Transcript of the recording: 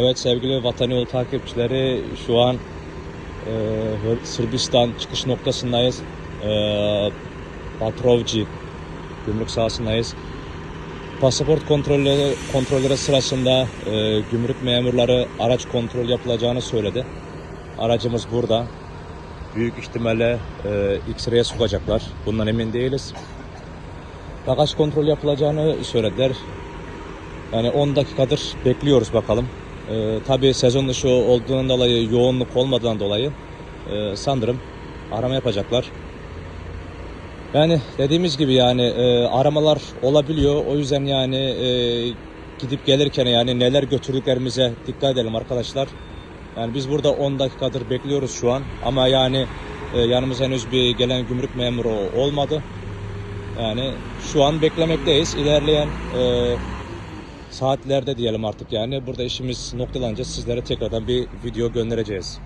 Evet sevgili Vatan Yolu takipçileri şu an e, Sırbistan çıkış noktasındayız. E, Patrovci gümrük sahasındayız. Pasaport kontrolleri, kontrolleri sırasında e, gümrük memurları araç kontrol yapılacağını söyledi. Aracımız burada. Büyük ihtimalle e, X-ray'e sokacaklar. Bundan emin değiliz. Bagaj kontrol yapılacağını söylediler. Yani 10 dakikadır bekliyoruz bakalım. Ee, tabii sezon dışı olduğundan dolayı yoğunluk olmadığından dolayı e, sanırım arama yapacaklar. Yani dediğimiz gibi yani e, aramalar olabiliyor. O yüzden yani e, gidip gelirken yani neler götürdüklerimize dikkat edelim arkadaşlar. Yani biz burada 10 dakikadır bekliyoruz şu an ama yani e, yanımıza henüz bir gelen gümrük memuru olmadı. Yani şu an beklemekteyiz. İlerleyen e, saatlerde diyelim artık yani burada işimiz noktalanınca sizlere tekrardan bir video göndereceğiz.